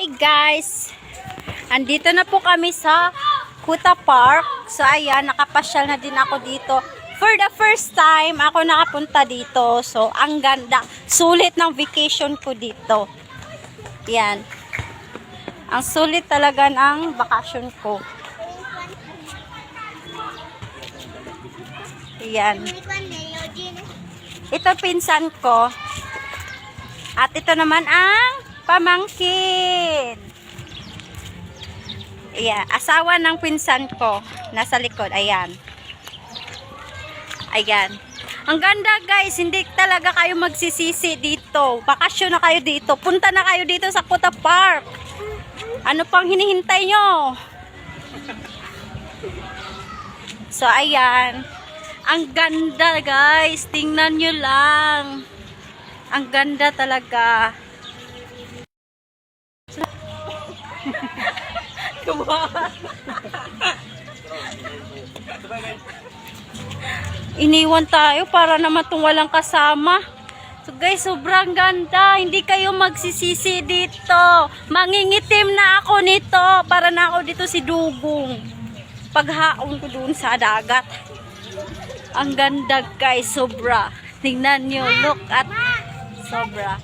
Hi guys! Andito na po kami sa Kuta Park. So ayan, nakapasyal na din ako dito. For the first time, ako nakapunta dito. So, ang ganda. Sulit ng vacation ko dito. Yan. Ang sulit talaga ng bakasyon ko. Yan. Ito pinsan ko. At ito naman ang pamangkin. Ayan, asawa ng pinsan ko. Nasa likod, ayan. Ayan. Ang ganda guys, hindi talaga kayo magsisisi dito. Bakasyon na kayo dito. Punta na kayo dito sa Kuta Park. Ano pang hinihintay nyo? So, ayan. Ang ganda guys. Tingnan nyo lang. Ang ganda talaga. Iniwan tayo para naman itong walang kasama. So guys, sobrang ganda. Hindi kayo magsisisi dito. Mangingitim na ako nito. Para na ako dito si Dugong. Paghaon ko dun sa dagat. Ang ganda guys, sobra. Tingnan nyo, look at sobra.